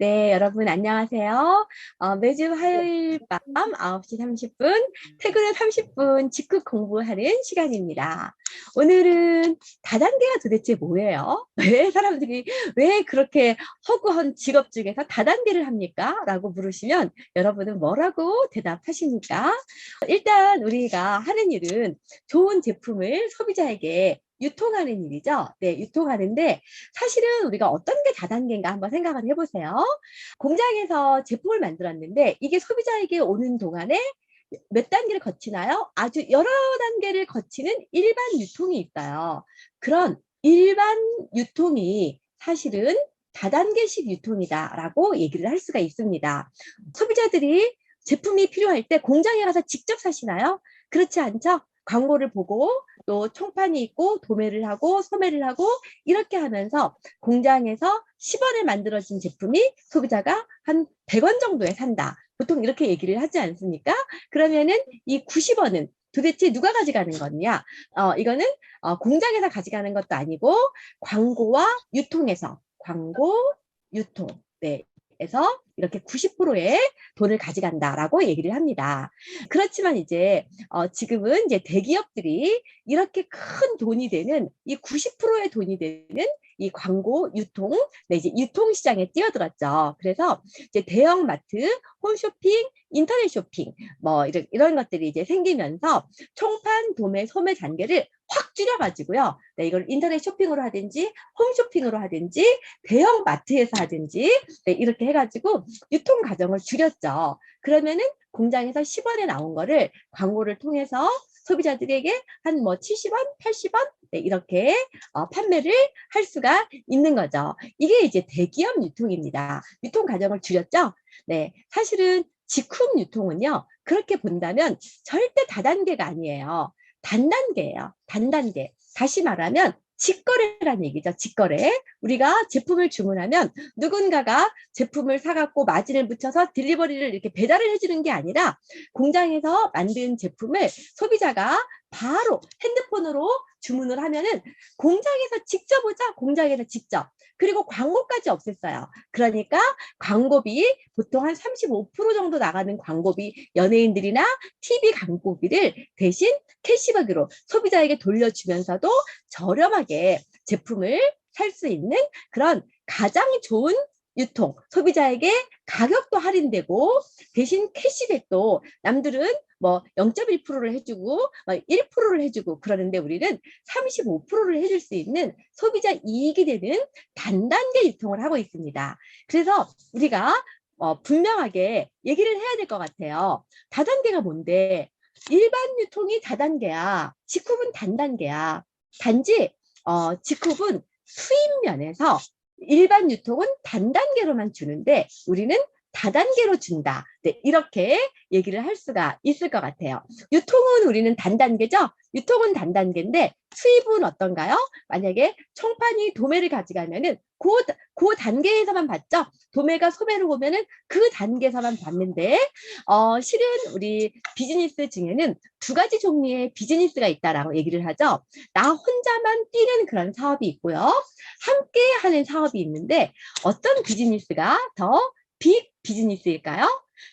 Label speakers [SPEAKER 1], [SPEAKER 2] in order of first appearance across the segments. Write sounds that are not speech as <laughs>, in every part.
[SPEAKER 1] 네, 여러분 안녕하세요. 어, 매주 화요일 밤 9시 30분, 퇴근 후 30분 직급 공부하는 시간입니다. 오늘은 다단계가 도대체 뭐예요? <laughs> 왜 사람들이 왜 그렇게 허구한 직업 중에서 다단계를 합니까? 라고 물으시면 여러분은 뭐라고 대답하십니까? 일단 우리가 하는 일은 좋은 제품을 소비자에게 유통하는 일이죠. 네, 유통하는데 사실은 우리가 어떤 게 다단계인가 한번 생각을 해보세요. 공장에서 제품을 만들었는데 이게 소비자에게 오는 동안에 몇 단계를 거치나요? 아주 여러 단계를 거치는 일반 유통이 있어요. 그런 일반 유통이 사실은 다단계식 유통이다라고 얘기를 할 수가 있습니다. 소비자들이 제품이 필요할 때 공장에 가서 직접 사시나요? 그렇지 않죠? 광고를 보고 또 총판이 있고 도매를 하고 소매를 하고 이렇게 하면서 공장에서 10원에 만들어진 제품이 소비자가 한 100원 정도에 산다. 보통 이렇게 얘기를 하지 않습니까? 그러면은 이 90원은 도대체 누가 가져가는 거냐? 어, 이거는 어, 공장에서 가져가는 것도 아니고 광고와 유통에서 광고, 유통, 네, 에서 이렇게 90%의 돈을 가져간다라고 얘기를 합니다. 그렇지만 이제 어, 지금은 이제 대기업들이 이렇게 큰 돈이 되는 이 90%의 돈이 되는 이 광고 유통, 네, 이제 유통 시장에 뛰어들었죠. 그래서 이제 대형 마트, 홈쇼핑, 인터넷 쇼핑, 뭐 이런 이런 것들이 이제 생기면서 총판, 도매, 소매 단계를 확 줄여가지고요. 네, 이걸 인터넷 쇼핑으로 하든지 홈쇼핑으로 하든지 대형 마트에서 하든지 네, 이렇게 해가지고 유통 과정을 줄였죠. 그러면은 공장에서 10원에 나온 거를 광고를 통해서 소비자들에게 한 뭐 70원, 80원 네, 이렇게 어, 판매를 할 수가 있는 거죠. 이게 이제 대기업 유통입니다. 유통 과정을 줄였죠. 네, 사실은 직후 유통은요. 그렇게 본다면 절대 다단계가 아니에요. 단단계예요. 단단계. 다시 말하면 직거래라는 얘기죠. 직거래. 우리가 제품을 주문하면 누군가가 제품을 사갖고 마진을 붙여서 딜리버리를 이렇게 배달을 해주는 게 아니라 공장에서 만든 제품을 소비자가 바로 핸드폰으로 주문을 하면은 공장에서 직접 오자 공장에서 직접 그리고 광고까지 없앴어요. 그러니까 광고비 보통 한 35% 정도 나가는 광고비 연예인들이나 TV 광고비를 대신 캐시백으로 소비자에게 돌려주면서도 저렴하게 제품을 살 수 있는 그런 가장 좋은 유통, 소비자에게 가격도 할인되고 대신 캐시백도 남들은 뭐 0.1%를 해주고 1%를 해주고 그러는데 우리는 35%를 해줄 수 있는 소비자 이익이 되는 단단계 유통을 하고 있습니다. 그래서 우리가 어, 분명하게 얘기를 해야 될 것 같아요. 다단계가 뭔데? 일반 유통이 다단계야. 직후은 단단계야. 단지 어, 직후은 수입 면에서 일반 유통은 단단계로만 주는데 우리는 다단계로 준다. 네, 이렇게 얘기를 할 수가 있을 것 같아요. 유통은 우리는 단단계죠? 유통은 단단계인데 수입은 어떤가요? 만약에 총판이 도매를 가져가면은 그, 그 단계에서만 받죠. 도매가 소매로 오면은 그 단계에서만 받는데 어, 실은 우리 비즈니스 중에는 두 가지 종류의 비즈니스가 있다라고 얘기를 하죠. 나 혼자만 뛰는 그런 사업이 있고요. 함께 하는 사업이 있는데 어떤 비즈니스가 더 빅 비즈니스일까요?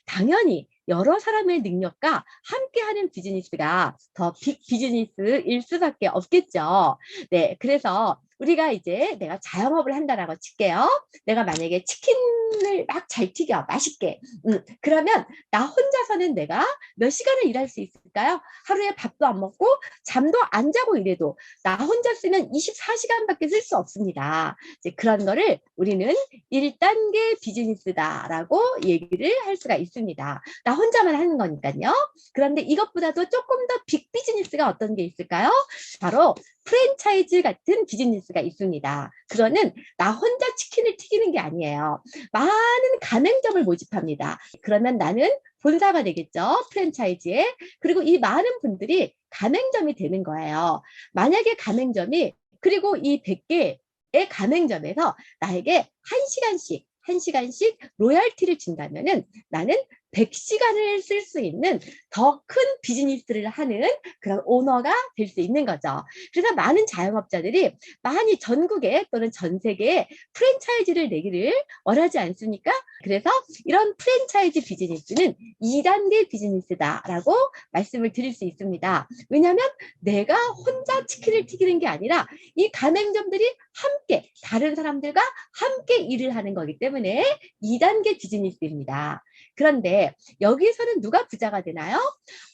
[SPEAKER 1] 당연히 여러 사람의 능력과 함께하는 비즈니스가 더 빅 비즈니스일 수밖에 없겠죠. 네, 그래서 우리가 이제 내가 자영업을 한다라고 칠게요. 내가 만약에 치킨을 막 잘 튀겨 맛있게 음, 그러면 나 혼자서는 내가 몇 시간을 일할 수 있을까요? 하루에 밥도 안 먹고 잠도 안 자고 이래도 나 혼자 쓰면 24시간밖에 쓸 수 없습니다. 이제 그런 거를 우리는 1단계 비즈니스다라고 얘기를 할 수가 있습니다. 나 혼자만 하는 거니까요. 그런데 이것보다도 조금 더 빅 비즈니스가 어떤 게 있을까요? 바로 프랜차이즈 같은 비즈니스가 있습니다. 그거는 나 혼자 치킨을 튀기는 게 아니에요. 많은 가맹점을 모집합니다. 그러면 나는 본사가 되겠죠. 프랜차이즈에. 그리고 이 많은 분들이 가맹점이 되는 거예요. 만약에 가맹점이 그리고 이 100개의 가맹점에서 나에게 1시간씩 1시간씩 로열티를 준다면은 나는 100시간을 쓸 수 있는 더 큰 비즈니스를 하는 그런 오너가 될 수 있는 거죠. 그래서 많은 자영업자들이 많이 전국에 또는 전 세계에 프랜차이즈를 내기를 원하지 않습니까? 그래서 이런 프랜차이즈 비즈니스는 2단계 비즈니스다라고 말씀을 드릴 수 있습니다. 왜냐하면 내가 혼자 치킨을 튀기는 게 아니라 이 가맹점들이 함께 다른 사람들과 함께 일을 하는 거기 때문에 2단계 비즈니스입니다. 그런데 여기에서는 누가 부자가 되나요?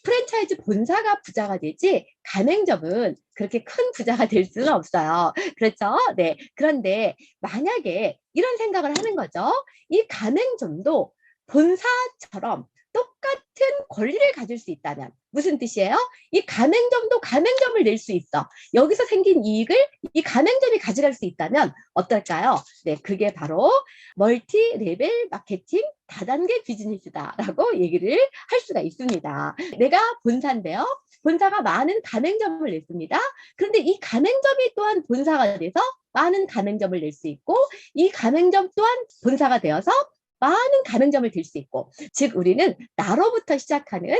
[SPEAKER 1] 프랜차이즈 본사가 부자가 되지 가맹점은 그렇게 큰 부자가 될 수는 없어요. 그렇죠? 네. 그런데 만약에 이런 생각을 하는 거죠. 이 가맹점도 본사처럼 똑같은 권리를 가질 수 있다면 무슨 뜻이에요? 이 가맹점도 가맹점을 낼 수 있어. 여기서 생긴 이익을 이 가맹점이 가져갈 수 있다면 어떨까요? 네, 그게 바로 멀티 레벨 마케팅 다단계 비즈니스다라고 얘기를 할 수가 있습니다. 내가 본사인데요. 본사가 많은 가맹점을 냈습니다. 그런데 이 가맹점이 또한 본사가 돼서 많은 가맹점을 낼 수 있고 이 가맹점 또한 본사가 되어서 많은 가맹점을 들 수 있고 즉 우리는 나로부터 시작하는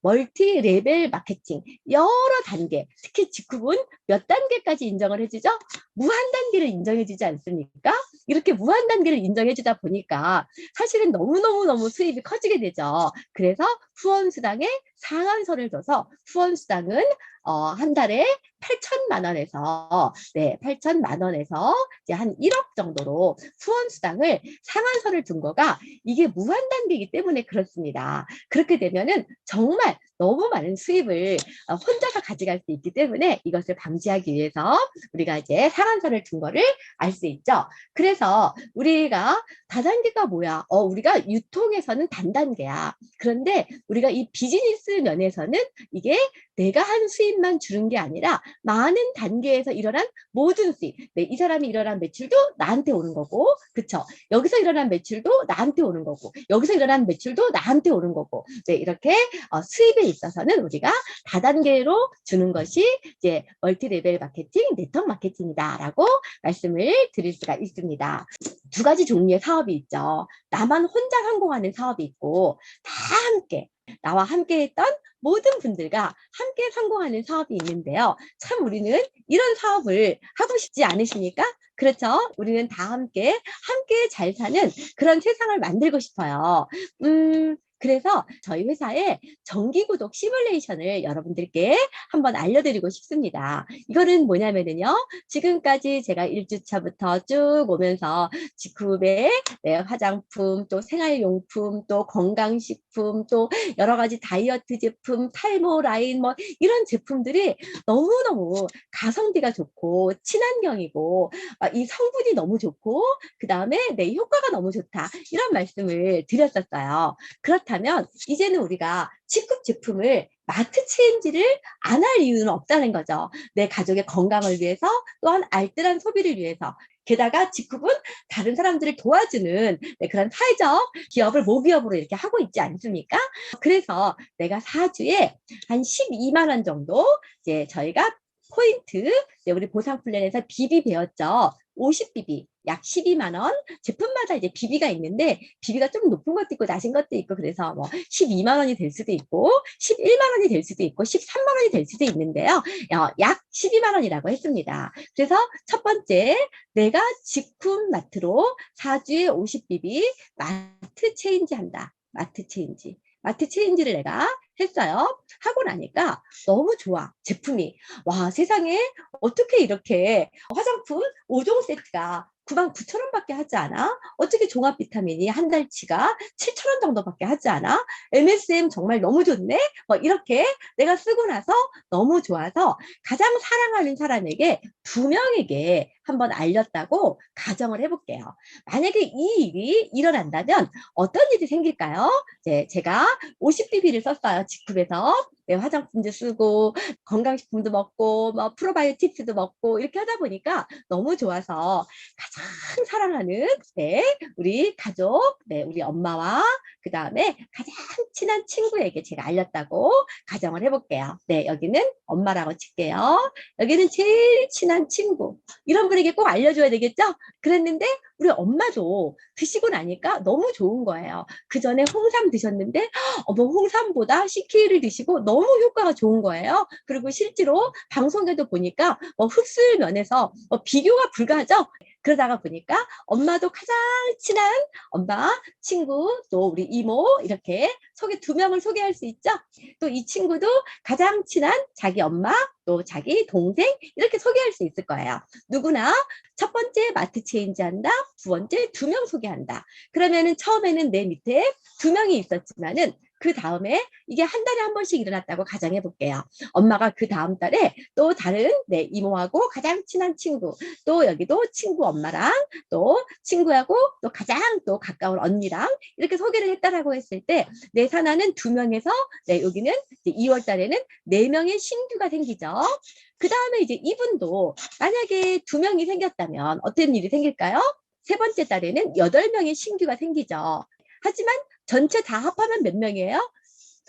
[SPEAKER 1] 멀티 레벨 마케팅 여러 단계 특히 직후군 몇 단계까지 인정을 해주죠? 무한 단계를 인정해주지 않습니까? 이렇게 무한 단계를 인정해주다 보니까 사실은 너무너무너무 수입이 커지게 되죠. 그래서 후원수당에 상한선을 둬서 후원수당은 어, 한 달에 8천만 원에서 네, 8천만 원에서 이제 한 1억 정도로 후원 수당을 상한선을 둔 거가 이게 무한 단계이기 때문에 그렇습니다. 그렇게 되면은 정말 너무 많은 수입을 어, 혼자서 가져갈 수 있기 때문에 이것을 방지하기 위해서 우리가 이제 상한선을 둔 거를 알 수 있죠. 그래서 우리가 다단계가 뭐야? 어, 우리가 유통에서는 단단계야. 그런데 우리가 이 비즈니스 면에서는 이게 내가 한 수입만 주는 게 아니라 많은 단계에서 일어난 모든 수입. 네, 이 사람이 일어난 매출도 나한테 오는 거고, 그쵸? 여기서 일어난 매출도 나한테 오는 거고, 여기서 일어난 매출도 나한테 오는 거고, 네, 이렇게 어, 수입에 있어서는 우리가 다단계로 주는 것이 이제 멀티 레벨 마케팅, 네트워크 마케팅이다라고 말씀을 드릴 수가 있습니다. 두 가지 종류의 사업이 있죠. 나만 혼자 성공하는 사업이 있고, 다 함께 나와 함께 했던 모든 분들과 함께 성공하는 사업이 있는데요. 참 우리는 이런 사업을 하고 싶지 않으십니까? 그렇죠. 우리는 다 함께, 함께 잘 사는 그런 세상을 만들고 싶어요. 음, 그래서 저희 회사에 정기 구독 시뮬레이션을 여러분들께 한번 알려드리고 싶습니다. 이거는 뭐냐면은요. 지금까지 제가 1주차부터 쭉 오면서 직후에 네, 화장품, 또 생활용품, 또 건강식품, 또 여러 가지 다이어트 제품, 탈모 라인 뭐 이런 제품들이 너무너무 가성비가 좋고 친환경이고 아, 이 성분이 너무 좋고 그 다음에 내 효과가 너무 좋다 이런 말씀을 드렸었어요. 그렇다 그렇다면 이제는 우리가 직급 제품을 마트 체인지를 안 할 이유는 없다는 거죠. 내 가족의 건강을 위해서 또한 알뜰한 소비를 위해서 게다가 직급은 다른 사람들을 도와주는 네, 그런 사회적 기업을 모기업으로 이렇게 하고 있지 않습니까? 그래서 내가 사주에 한 12만 원 정도 이제 저희가 포인트 우리 보상 플랜에서 비비 배웠죠. 50BB 약 12만 원 제품마다 이제 비비가 있는데 비비가 좀 높은 것도 있고 낮은 것도 있고 그래서 뭐 12만 원이 될 수도 있고 11만 원이 될 수도 있고 13만 원이 될 수도 있는데요. 어, 약 12만 원이라고 했습니다. 그래서 첫 번째 내가 직품 마트로 4주에 50BB 마트 체인지 한다. 마트 체인지. 마트 체인지를 내가 했어요. 하고 나니까 너무 좋아. 제품이. 와, 세상에 어떻게 이렇게 화장품 5종 세트가 9만 9천 원밖에 하지 않아? 어떻게 종합 비타민이 한 달치가 7천 원 정도밖에 하지 않아? MSM 정말 너무 좋네? 뭐 이렇게 내가 쓰고 나서 너무 좋아서 가장 사랑하는 사람에게 두 명에게 한번 알렸다고 가정을 해볼게요. 만약에 이 일이 일어난다면 어떤 일이 생길까요? 이제 제가 50BB를 썼어요. 직급에서. 네, 화장품도 쓰고 건강식품도 먹고 뭐 프로바이오틱스도 먹고 이렇게 하다 보니까 너무 좋아서 가장 사랑하는 네, 우리 가족, 네, 우리 엄마와 그 다음에 가장 친한 친구에게 제가 알렸다고 가정을 해볼게요. 네, 여기는 엄마라고 칠게요. 여기는 제일 친한 친구. 이런 분에게 꼭 알려줘야 되겠죠? 그랬는데 우리 엄마도 드시고 나니까 너무 좋은 거예요. 그 전에 홍삼 드셨는데 어머 홍삼보다 CK를 드시고 너무 효과가 좋은 거예요. 그리고 실제로 방송에도 보니까 뭐 흡수율 면에서 뭐 비교가 불가하죠. 그러다가 보니까 엄마도 가장 친한 엄마, 친구, 또 우리 이모 이렇게 소개 두 명을 소개할 수 있죠. 또 이 친구도 가장 친한 자기 엄마, 또 자기 동생 이렇게 소개할 수 있을 거예요. 누구나 첫 번째 마트 체인지 한다, 두 번째 두 명 소개한다. 그러면은 처음에는 내 밑에 두 명이 있었지만은 그 다음에 이게 한 달에 한 번씩 일어났다고 가정해 볼게요. 엄마가 그 다음 달에 또 다른 내 이모하고 가장 친한 친구, 또 여기도 친구 엄마랑 또 친구하고 또 가장 또 가까운 언니랑 이렇게 소개를 했다라고 했을 때 내 산하는 두 명에서 네, 여기는 이제 2월 달에는 네 명의 신규가 생기죠. 그 다음에 이제 이분도 만약에 두 명이 생겼다면 어떤 일이 생길까요? 세 번째 달에는 여덟 명의 신규가 생기죠. 하지만 전체 다 합하면 몇 명이에요?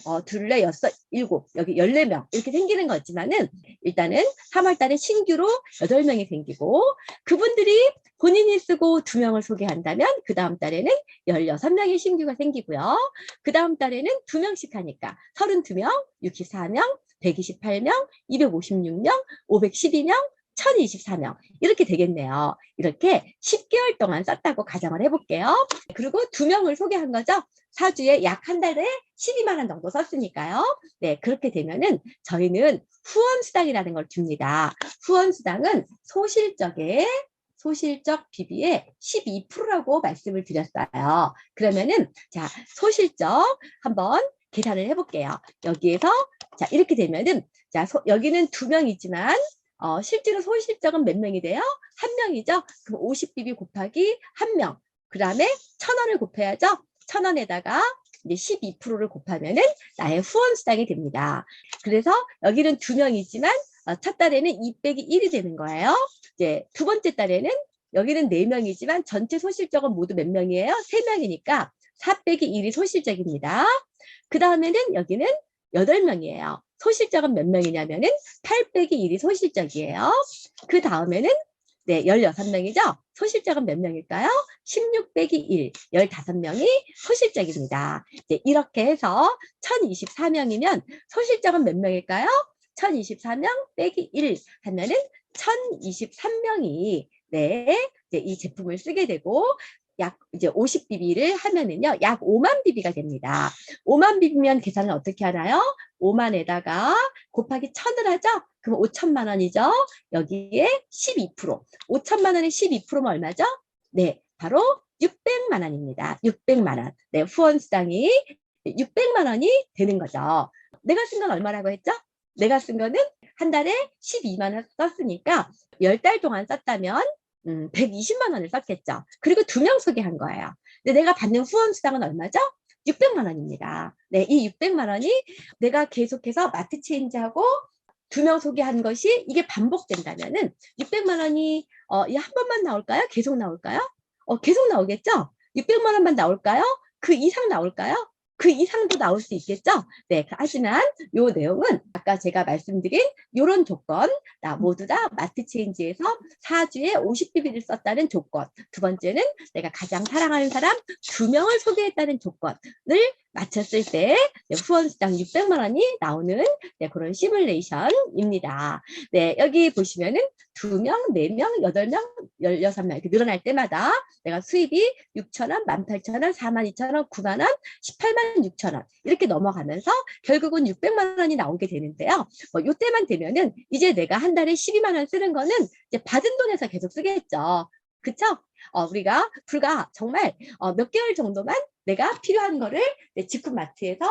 [SPEAKER 1] 어, 둘레, 여섯, 일곱, 여기 열네 명 이렇게 생기는 거지만은 일단은 3월 달에 신규로 여덟 명이 생기고 그분들이 본인이 쓰고 두 명을 소개한다면 그 다음 달에는 16명의 신규가 생기고요. 그 다음 달에는 두 명씩 하니까 32명, 64명, 128명, 256명, 512명, 1024명 이렇게 되겠네요. 이렇게 10개월 동안 썼다고 가정을 해볼게요. 그리고 두 명을 소개한 거죠. 사주에 약 한 달에 12만 원 정도 썼으니까요. 네, 그렇게 되면은 저희는 후원 수당이라는 걸 줍니다. 후원 수당은 소실적의 소실적 비비의 12%라고 말씀을 드렸어요. 그러면은 자, 소실적 한번 계산을 해볼게요. 여기에서 자, 이렇게 되면은 자, 소- 여기는 두 명이지만 어, 실제로 소실적은 몇 명이 돼요? 한 명이죠? 그럼 50BB 곱하기 한 명. 그 다음에 천 원을 곱해야죠? 천 원에다가 이제 12%를 곱하면은 나의 후원 수당이 됩니다. 그래서 여기는 두 명이지만 어, 첫 달에는 2 빼기 1이 되는 거예요. 이제 두 번째 달에는 여기는 네 명이지만 전체 소실적은 모두 몇 명이에요? 세 명이니까 4 빼기 1이 소실적입니다. 그 다음에는 여기는 여덟 명이에요. 소실적은 몇 명이냐면은 8 빼기 1이 소실적이에요. 그 다음에는 네, 16명이죠? 소실적은 몇 명일까요? 16 빼기 1, 15명이 소실적입니다. 이제 이렇게 해서 1024명이면 소실적은 몇 명일까요? 1024명 빼기 1 하면은 1023명이 네, 이제 이 제품을 쓰게 되고 약 이제 50BB를 하면은요, 약 5만 BB가 됩니다. 5만 BB면 계산을 어떻게 하나요? 5만에다가 곱하기 1000을 하죠? 그럼 5천만 원이죠? 여기에 12%. 5천만 원에 12%면 얼마죠? 네, 바로 600만 원입니다. 600만 원. 네, 후원 수당이 600만 원이 되는 거죠. 내가 쓴 건 얼마라고 했죠? 내가 쓴 거는 한 달에 12만 원 썼으니까 10달 동안 썼다면 음, 120만 원을 썼겠죠. 그리고 두 명 소개한 거예요. 근데 내가 받는 후원 수당은 얼마죠? 600만 원입니다. 네, 이 600만 원이 내가 계속해서 마트 체인지하고 두 명 소개한 것이 이게 반복된다면은 600만 원이 어, 이한 번만 나올까요? 계속 나올까요? 어, 계속 나오겠죠? 600만 원만 나올까요? 그 이상 나올까요? 그 이상도 나올 수 있겠죠? 네, 하지만 요 내용은 아까 제가 말씀드린 요런 조건, 나 모두 다 마트 체인지에서 4주에 50BB를 썼다는 조건, 두 번째는 내가 가장 사랑하는 사람 두 명을 소개했다는 조건을 맞췄을 때 네, 후원 수당 600만 원이 나오는 네, 그런 시뮬레이션입니다. 네, 여기 보시면은 두 명, 네 명, 여덟 명, 열여섯 명 이렇게 늘어날 때마다 내가 수입이 6천 원, 18,000원, 42,000원, 9만 원, 18만 6천 원 이렇게 넘어가면서 결국은 600만 원이 나오게 되는데요. 뭐 이때만 되면은 이제 내가 한 달에 12만 원 쓰는 거는 이제 받은 돈에서 계속 쓰겠죠. 그쵸? 어, 우리가 불과 정말 어, 몇 개월 정도만 내가 필요한 거를 내 직구마트에서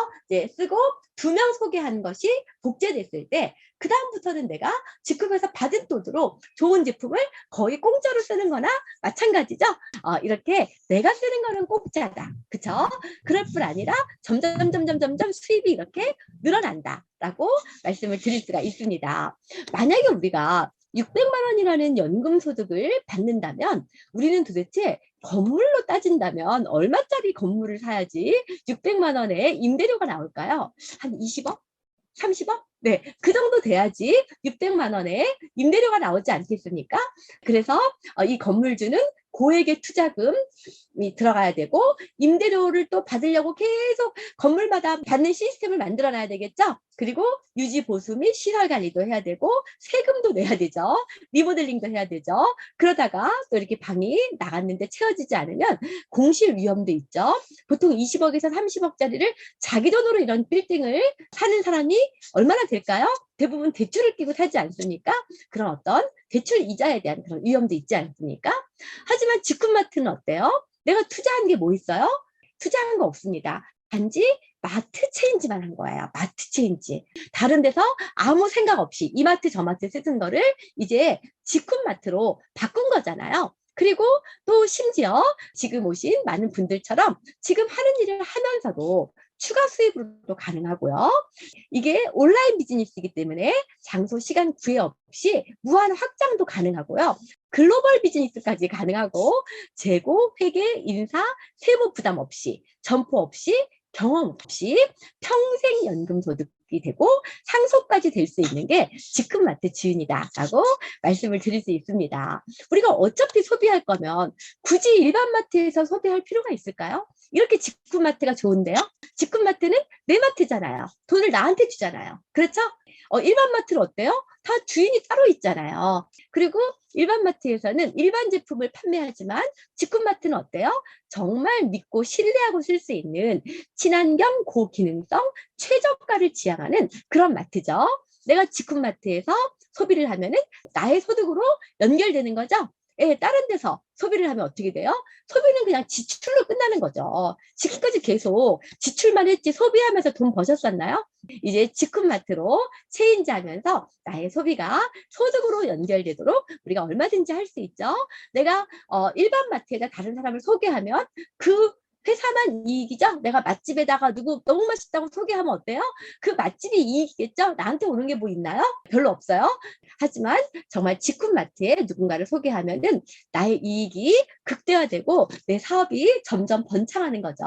[SPEAKER 1] 쓰고 두 명 소개한 것이 복제됐을 때 그 다음부터는 내가 직급에서 받은 돈으로 좋은 제품을 거의 공짜로 쓰는 거나 마찬가지죠. 어, 이렇게 내가 쓰는 거는 공짜다. 그쵸? 그럴 뿐 아니라 점점, 점점, 점점 수입이 이렇게 늘어난다라고 말씀을 드릴 수가 있습니다. 만약에 우리가 600만 원이라는 연금 소득을 받는다면 우리는 도대체 건물로 따진다면 얼마짜리 건물을 사야지 600만 원의 임대료가 나올까요? 한 20억? 30억? 네, 그 정도 돼야지 600만 원의 임대료가 나오지 않겠습니까? 그래서 어, 이 건물주는 고액의 투자금이 들어가야 되고 임대료를 또 받으려고 계속 건물마다 받는 시스템을 만들어 놔야 되겠죠. 그리고 유지 보수 및 시설 관리도 해야 되고 세금도 내야 되죠. 리모델링도 해야 되죠. 그러다가 또 이렇게 방이 나갔는데 채워지지 않으면 공실 위험도 있죠. 보통 20억에서 30억짜리를 자기 돈으로 이런 빌딩을 사는 사람이 얼마나 될까요? 대부분 대출을 끼고 사지 않습니까? 그런 어떤 대출 이자에 대한 그런 위험도 있지 않습니까? 하지만 직군마트는 어때요? 내가 투자한 게 뭐 있어요? 투자한 거 없습니다. 단지 마트 체인지만 한 거예요. 마트 체인지. 다른 데서 아무 생각 없이 이 마트 저 마트 쓰던 거를 이제 직군마트로 바꾼 거잖아요. 그리고 또 심지어 지금 오신 많은 분들처럼 지금 하는 일을 하면서도 추가 수입으로도 가능하고요. 이게 온라인 비즈니스이기 때문에 장소, 시간 구애 없이 무한 확장도 가능하고요. 글로벌 비즈니스까지 가능하고 재고, 회계, 인사, 세무 부담 없이 점포 없이 경험 없이 평생 연금 소득이 되고 상속까지 될 수 있는 게 직급마트 지은이다라고 말씀을 드릴 수 있습니다. 우리가 어차피 소비할 거면 굳이 일반 마트에서 소비할 필요가 있을까요? 이렇게 직구마트가 좋은데요. 직구마트는 내 마트잖아요. 돈을 나한테 주잖아요. 그렇죠? 어, 일반 마트는 어때요? 다 주인이 따로 있잖아요. 그리고 일반 마트에서는 일반 제품을 판매하지만 직구 마트는 어때요? 정말 믿고 신뢰하고 쓸 수 있는 친환경 고기능성 최저가를 지향하는 그런 마트죠. 내가 직구 마트에서 소비를 하면은 나의 소득으로 연결되는 거죠. 예, 다른 데서 소비를 하면 어떻게 돼요? 소비는 그냥 지출로 끝나는 거죠. 지금까지 계속 지출만 했지 소비하면서 돈 버셨었나요? 이제 직군마트로 체인지 하면서 나의 소비가 소득으로 연결되도록 우리가 얼마든지 할 수 있죠. 내가 어, 일반 마트에다 다른 사람을 소개하면 그 회사만 이익이죠? 내가 맛집에다가 누구 너무 맛있다고 소개하면 어때요? 그 맛집이 이익이겠죠? 나한테 오는 게 뭐 있나요? 별로 없어요. 하지만 정말 직군마트에 누군가를 소개하면은 나의 이익이 극대화되고 내 사업이 점점 번창하는 거죠.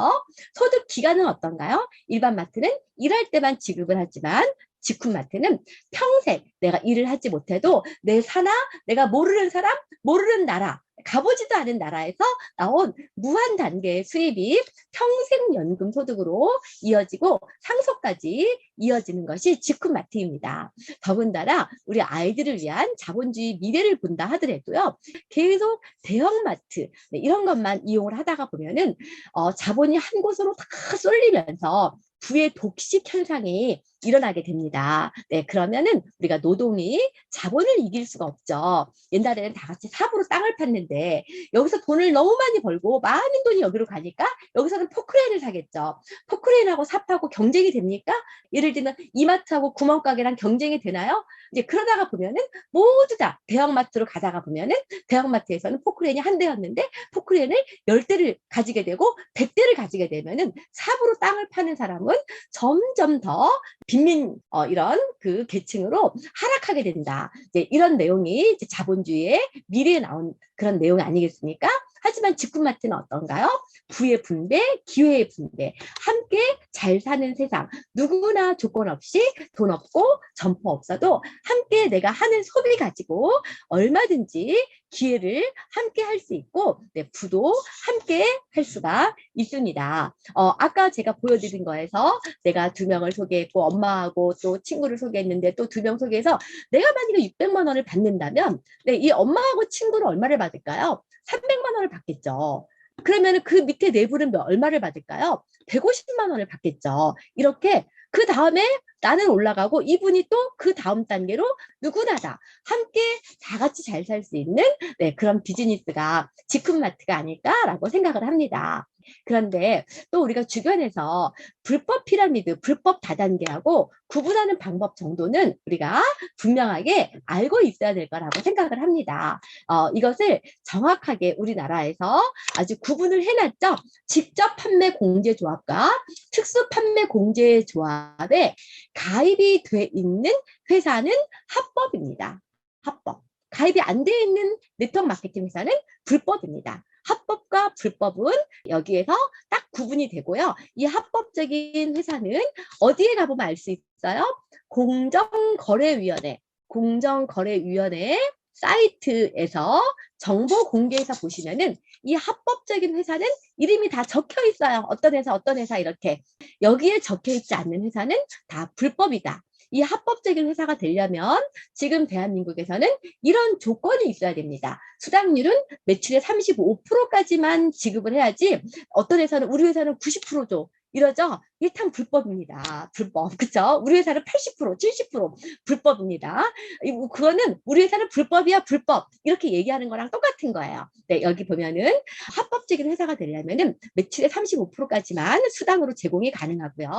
[SPEAKER 1] 소득 기간은 어떤가요? 일반 마트는 일할 때만 지급을 하지만 직군마트는 평생 내가 일을 하지 못해도 내 사나 내가 모르는 사람, 모르는 나라 가보지도 않은 나라에서 나온 무한 단계의 수입이 평생 연금 소득으로 이어지고 상속까지 이어지는 것이 직후마트입니다. 더군다나 우리 아이들을 위한 자본주의 미래를 본다 하더라도요. 계속 대형마트 네, 이런 것만 이용을 하다가 보면은 어, 자본이 한 곳으로 다 쏠리면서 부의 독식 현상이 일어나게 됩니다. 네, 그러면은 우리가 노동이 자본을 이길 수가 없죠. 옛날에는 다 같이 삽으로 땅을 팠는데 여기서 돈을 너무 많이 벌고 많은 돈이 여기로 가니까 여기서는 포크레인을 사겠죠. 포크레인하고 삽하고 경쟁이 됩니까? 예를 들면 이마트하고 구멍가게랑 경쟁이 되나요? 이제 그러다가 보면은 모두 다 대형마트로 가다가 보면은 대형마트에서는 포크레인이 한 대였는데 포크레인을 열 대를 가지게 되고 백 대를 가지게 되면은 삽으로 땅을 파는 사람은 점점 더 빈민 어, 이런 그 계층으로 하락하게 된다. 이제 이런 내용이 이제 자본주의의 미래에 나온 그런 내용 아니겠습니까? 하지만 직군마트는 어떤가요? 부의 분배, 기회의 분배, 함께 잘 사는 세상. 누구나 조건 없이 돈 없고 점포 없어도 함께 내가 하는 소비 가지고 얼마든지 기회를 함께 할 수 있고 네, 부도 함께 할 수가 있습니다. 어, 아까 제가 보여드린 거에서 내가 두 명을 소개했고 엄마하고 또 친구를 소개했는데 또 두 명 소개해서 내가 만약에 600만 원을 받는다면 네, 이 엄마하고 친구는 얼마를 받을까요? 300만 원을 받겠죠. 그러면 그 밑에 내부는 몇- 얼마를 받을까요? 150만 원을 받겠죠. 이렇게 그 다음에 나는 올라가고 이분이 또 그 다음 단계로 누구나 다 함께 다 같이 잘 살 수 있는 네, 그런 비즈니스가 직군마트가 아닐까라고 생각을 합니다. 그런데 또 우리가 주변에서 불법 피라미드, 불법 다단계하고 구분하는 방법 정도는 우리가 분명하게 알고 있어야 될 거라고 생각을 합니다. 어, 이것을 정확하게 우리나라에서 아주 구분을 해놨죠. 직접 판매 공제 조합과 특수 판매 공제 조합에 가입이 돼 있는 회사는 합법입니다. 합법. 가입이 안 돼 있는 네트워크 마케팅 회사는 불법입니다. 합법과 불법은 여기에서 딱 구분이 되고요. 이 합법적인 회사는 어디에 가보면 알 수 있어요? 공정거래위원회. 공정거래위원회에 사이트에서 정보 공개해서 보시면은 이 합법적인 회사는 이름이 다 적혀 있어요. 어떤 회사, 어떤 회사 이렇게. 여기에 적혀 있지 않는 회사는 다 불법이다. 이 합법적인 회사가 되려면 지금 대한민국에서는 이런 조건이 있어야 됩니다. 수당률은 매출의 35%까지만 지급을 해야지 어떤 회사는 우리 회사는 90% 줘. 이러죠? 일단 불법입니다. 불법. <laughs> 그쵸? 우리 회사는 80%, 70% 불법입니다. 이- 그거는 우리 회사는 불법이야, 불법. 이렇게 얘기하는 거랑 똑같은 거예요. 네, 여기 보면은 합법적인 회사가 되려면은 매출의 35%까지만 수당으로 제공이 가능하고요.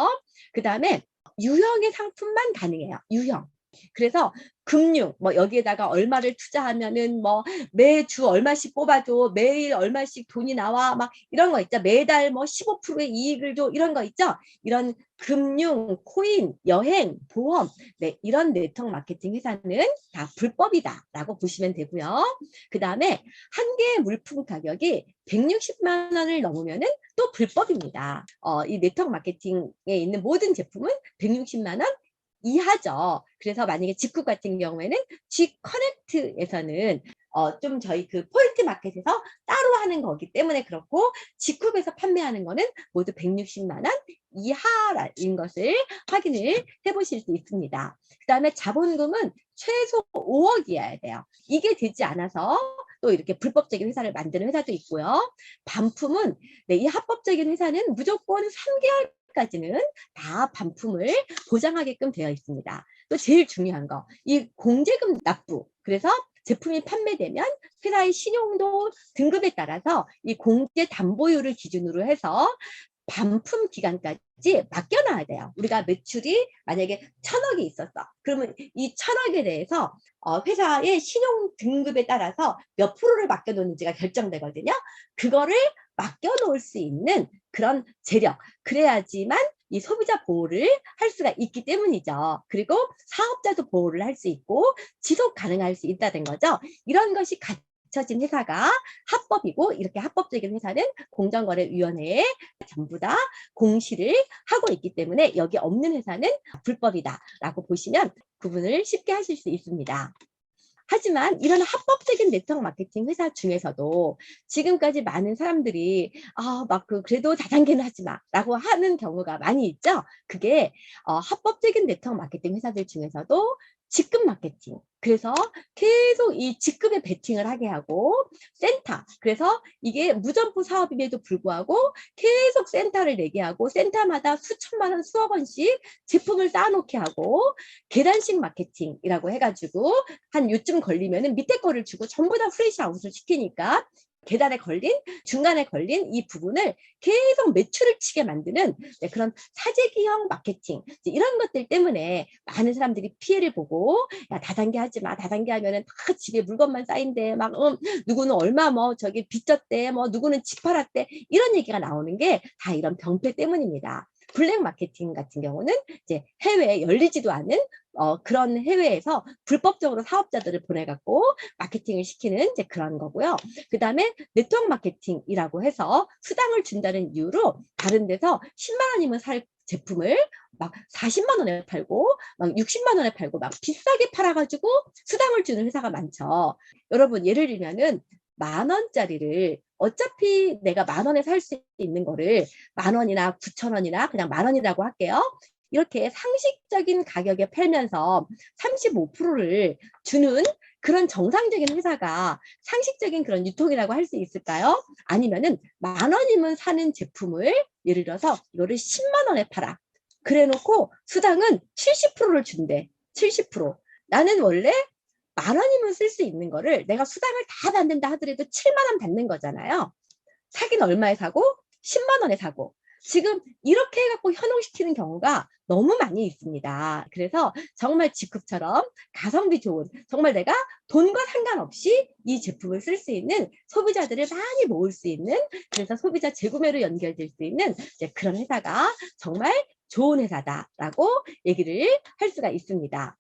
[SPEAKER 1] 그 다음에 유형의 상품만 가능해요. 유형. 그래서 금융, 뭐 여기에다가 얼마를 투자하면은 뭐 매주 얼마씩 뽑아줘, 매일 얼마씩 돈이 나와, 막 이런 거 있죠. 매달 뭐 15%의 이익을 줘, 이런 거 있죠. 이런 금융, 코인, 여행, 보험, 네, 이런 네트워크 마케팅 회사는 다 불법이다라고 보시면 되고요. 그 다음에 한 개의 물품 가격이 160만 원을 넘으면은 또 불법입니다. 어, 이 네트워크 마케팅에 있는 모든 제품은 160만 원 이하죠. 그래서 만약에 직구 같은 경우에는 G 커넥트에서는 어, 좀 저희 그 포인트 마켓에서 따로 하는 거기 때문에 그렇고 직구에서 판매하는 거는 모두 160만 원 이하인 것을 확인을 해보실 수 있습니다. 그 다음에 자본금은 최소 5억이어야 돼요. 이게 되지 않아서 또 이렇게 불법적인 회사를 만드는 회사도 있고요. 반품은 네, 이 합법적인 회사는 무조건 3개월 까지는 다 반품을 보장하게끔 되어 있습니다. 또 제일 중요한 거, 이 공제금 납부. 그래서 제품이 판매되면 회사의 신용도 등급에 따라서 이 공제 담보율을 기준으로 해서 반품 기간까지 맡겨놔야 돼요. 우리가 매출이 만약에 천억이 있었어. 그러면 이 천억에 대해서 어, 회사의 신용 등급에 따라서 몇 프로를 맡겨놓는지가 결정되거든요. 그거를 맡겨놓을 수 있는 그런 재력. 그래야지만 이 소비자 보호를 할 수가 있기 때문이죠. 그리고 사업자도 보호를 할 수 있고 지속 가능할 수 있다는 거죠. 이런 것이 갖춰진 회사가 합법이고 이렇게 합법적인 회사는 공정거래위원회에 전부 다 공시를 하고 있기 때문에 여기 없는 회사는 불법이다라고 보시면 구분을 쉽게 하실 수 있습니다. 하지만 이런 합법적인 네트워크 마케팅 회사 중에서도 지금까지 많은 사람들이 아, 막 그 그래도 다단계는 하지 마라고 하는 경우가 많이 있죠. 그게 어, 합법적인 네트워크 마케팅 회사들 중에서도 직급 마케팅. 그래서 계속 이 직급에 베팅을 하게 하고 센터. 그래서 이게 무점포 사업임에도 불구하고 계속 센터를 내게 하고 센터마다 수천만 원, 수억 원씩 제품을 쌓아놓게 하고 계단식 마케팅이라고 해가지고 한 요쯤 걸리면은 밑에 거를 주고 전부 다 프레시 아웃을 시키니까 계단에 걸린 중간에 걸린 이 부분을 계속 매출을 치게 만드는 네, 그런 사재기형 마케팅 이런 것들 때문에 많은 사람들이 피해를 보고 야 다단계 하지 마 다단계 하면은 다 집에 물건만 쌓인대 막 음, 누구는 얼마 뭐 저기 빚졌대 뭐 누구는 집 팔았대 이런 얘기가 나오는 게 다 이런 병폐 때문입니다. 블랙 마케팅 같은 경우는 이제 해외에 열리지도 않은 어, 그런 해외에서 불법적으로 사업자들을 보내갖고 마케팅을 시키는 이제 그런 거고요. 그 다음에 네트워크 마케팅이라고 해서 수당을 준다는 이유로 다른 데서 10만 원이면 살 제품을 막 40만 원에 팔고 막 60만 원에 팔고 막 비싸게 팔아가지고 수당을 주는 회사가 많죠. 여러분 예를 들면은 만 원짜리를 어차피 내가 만 원에 살 수 있는 거를 만 원이나 9천 원이나 그냥 만 원이라고 할게요. 이렇게 상식적인 가격에 팔면서 35%를 주는 그런 정상적인 회사가 상식적인 그런 유통이라고 할 수 있을까요? 아니면은 만 원이면 사는 제품을 예를 들어서 이거를 10만 원에 팔아. 그래 놓고 수당은 70%를 준대. 70%. 나는 원래 만 원이면 쓸 수 있는 거를 내가 수당을 다 받는다 하더라도 7만 원 받는 거잖아요. 사긴 얼마에 사고 10만 원에 사고 지금 이렇게 해갖고 현혹시키는 경우가 너무 많이 있습니다. 그래서 정말 직급처럼 가성비 좋은 정말 내가 돈과 상관없이 이 제품을 쓸 수 있는 소비자들을 많이 모을 수 있는 그래서 소비자 재구매로 연결될 수 있는 그런 회사가 정말 좋은 회사다라고 얘기를 할 수가 있습니다.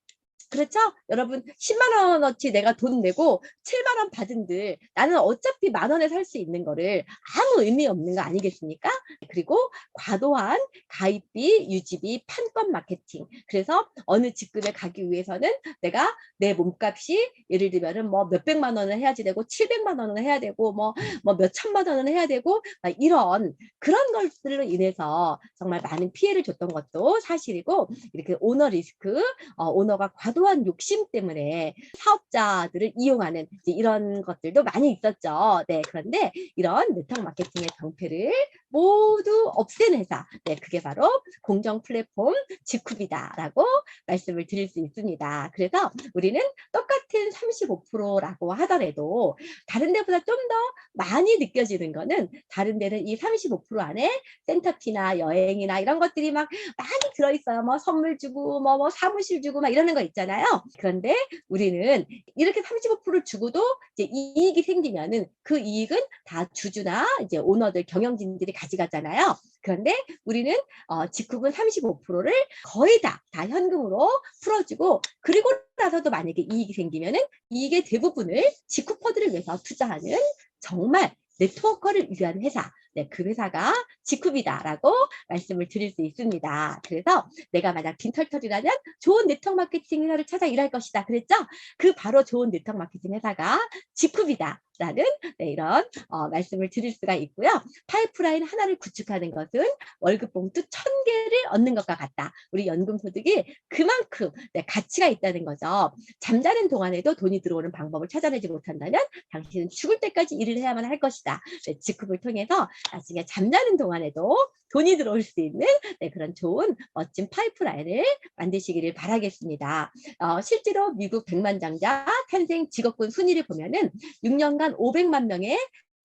[SPEAKER 1] 그렇죠? 여러분 10만 원어치 내가 돈 내고 7만 원 받은들 나는 어차피 만 원에 살 수 있는 거를 아무 의미 없는 거 아니겠습니까? 그리고 과도한 가입비, 유지비, 판권 마케팅. 그래서 어느 직급에 가기 위해서는 내가 내 몸값이 예를 들면은 뭐 몇백만 원을 해야지 되고 700만 원을 해야 되고 뭐 뭐 몇천만 원을 해야 되고 막 이런 그런 것들로 인해서 정말 많은 피해를 줬던 것도 사실이고 이렇게 오너 리스크, 어, 오너가 과도 한 욕심 때문에 사업자들을 이용하는 이런 것들도 많이 있었죠. 네, 그런데 이런 네트워크 마케팅의 병폐를 모두 없앤 회사, 네, 그게 바로 공정 플랫폼 지쿠비다라고 말씀을 드릴 수 있습니다. 그래서 우리는 똑같은 35%라고 하더라도 다른 데보다 좀 더 많이 느껴지는 거는 다른 데는 이 35% 안에 센터피나 여행이나 이런 것들이 막 많이 들어있어요. 뭐 선물 주고 뭐, 뭐 사무실 주고 막 이러는 거 있잖아요. 그런데 우리는 이렇게 35% 주고도 이제 이익이 생기면은 그 이익은 다 주주나 이제 오너들 경영진들이 가져가잖아요. 그런데 우리는 어, 직급은 35%를 거의 다, 다 현금으로 풀어주고 그리고 나서도 만약에 이익이 생기면은 이익의 대부분을 직후퍼들을 위해서 투자하는 정말 네트워커를 위한 회사, 네, 그 회사가 지쿠비다라고 말씀을 드릴 수 있습니다. 그래서 내가 만약 빈털털이라면 좋은 네트워크 마케팅 회사를 찾아 일할 것이다. 그랬죠? 그 바로 좋은 네트워크 마케팅 회사가 지쿠비다라는 네, 이런 어, 말씀을 드릴 수가 있고요. 파이프라인 하나를 구축하는 것은 월급 봉투 천 개를 얻는 것과 같다. 우리 연금 소득이 그만큼 네, 가치가 있다는 거죠. 잠자는 동안에도 돈이 들어오는 방법을 찾아내지 못한다면 당신은 죽을 때까지 일을 해야만 할 것이다. 네, 직급을 통해서 나중에 잠자는 동안에도 돈이 들어올 수 있는 네, 그런 좋은 멋진 파이프라인을 만드시기를 바라겠습니다. 어, 실제로 미국 백만장자 탄생 직업군 순위를 보면은 6년간 500만 명의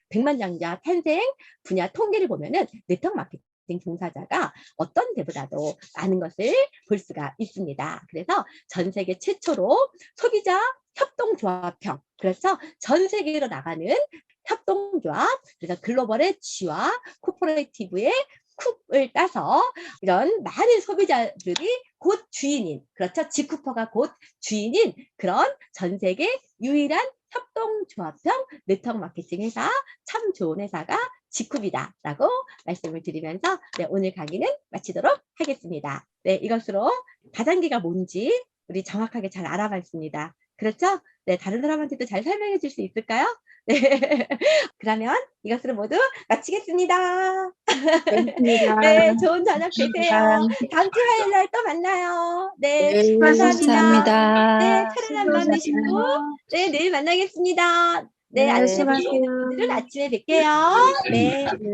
[SPEAKER 1] 백만장자 탄생 분야 통계를 보면은 네트워크 마케팅 종사자가 어떤 데보다도 많은 것을 볼 수가 있습니다. 그래서 전 세계 최초로 소비자 협동조합형 그래서 전 세계로 나가는 협동조합 그래서 글로벌의 G와 코퍼레이티브의 쿱을 따서 이런 많은 소비자들이 곧 주인인 그렇죠 지쿠퍼가 곧 주인인 그런 전 세계 유일한 협동조합형 네트워크 마케팅 회사 참 좋은 회사가 지쿠비다라고 말씀을 드리면서 네, 오늘 강의는 마치도록 하겠습니다. 네, 이것으로 다단계가 뭔지 우리 정확하게 잘 알아봤습니다. 그렇죠? 네, 다른 사람한테도 잘 설명해 줄 수 있을까요? 네. <laughs> 그러면 이것으로 모두 마치겠습니다. <laughs> 네, 좋은 저녁 되세요. 다음 주 화요일 날 또 만나요. 네,
[SPEAKER 2] 네,
[SPEAKER 1] 감사합니다.
[SPEAKER 3] 감사합니다.
[SPEAKER 1] 네, 차례한 밤 되시고, 네, 내일 만나겠습니다. 네,
[SPEAKER 2] 네,
[SPEAKER 1] 아침에. 는 아침에 뵐게요. 네.
[SPEAKER 2] 네.